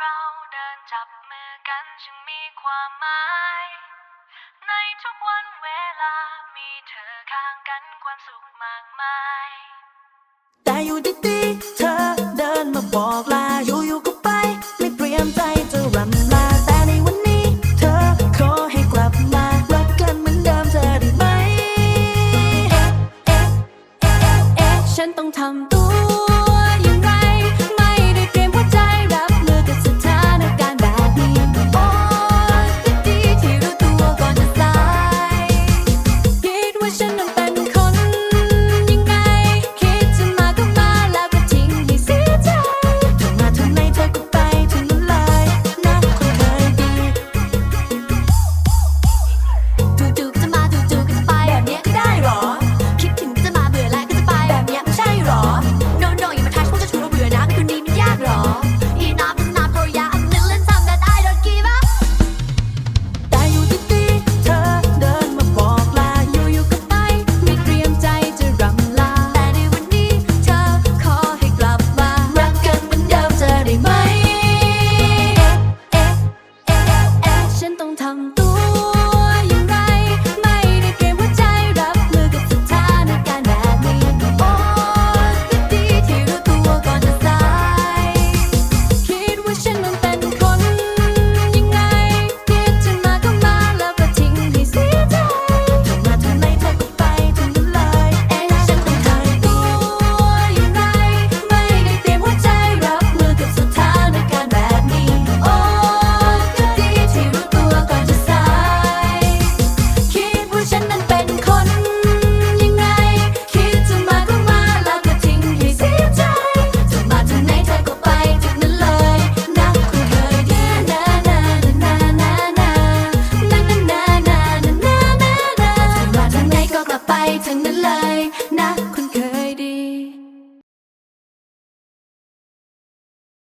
เราเดินจับมือกันจึงมีความหมาย ในทุกวันเวลามีเธอข้างกันความสุขมากมาย แต่อยู่ดีๆเธอเดินมาบอกลาอยู่ๆก็ไป ไม่เตรียมใจจะรำลาแต่ในวันนี้ เธอขอให้กลับมารักกันเหมือนเดิมเธอได้ไหม เอ๊เอ๊เอ๊ฉันต้องทำตัว